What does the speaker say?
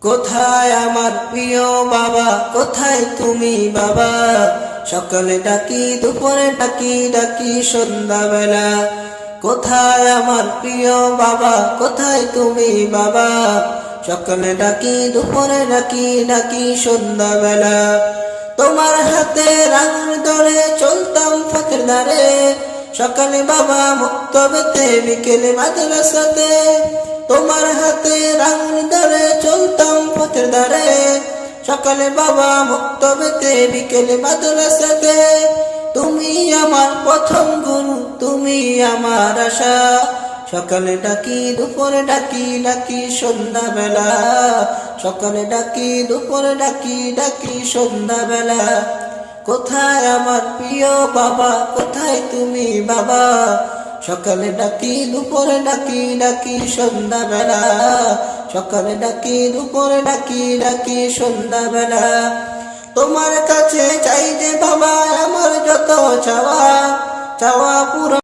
কোথায় আমার প্রিয় বাবা? কোথায় তুমি বাবা? সকালে ডাকি, দুপুরে ডাকি ডাকি সন্ধ্যাবেলা। কোথায় আমার প্রিয় বাবা? কোথায় তুমি বাবা? সকালে ডাকি, দুপুরে ডাকি ডাকি সন্ধ্যাবেলা। তোমার হাতে রাঙুর ধরে চলতাম ফকের ধারে। সকালে বাবা মুক্ত বেতে, বিকেলে মাদ্রাসাতে। তোমার হাতে রাঙুর ধরে সকালে বাবা মুক্ত বেতে বিকেলে মাদ্রাসাতে, তুমি আমার প্রথম গুরু, তুমি আমার আশা। সকালে ডাকি, দুপুরে ডাকি ডাকি সন্ধ্যাবেলা। সকালে ডাকি, দুপুরে ডাকি ডাকি সন্ধ্যাবেলা। কোথায় আমার প্রিয় বাবা? কোথায় তুমি বাবা? সকালে ডাকি, দুপুরে ডাকি ডাকি সন্ধ্যাবেলা। সকালে ডাকি, দুপুরে ডাকি ডাকি সন্ধ্যাবেলা। তোমার কাছে চাই যে বাবা, আমার যত চাওয়া চাওয়া পুরো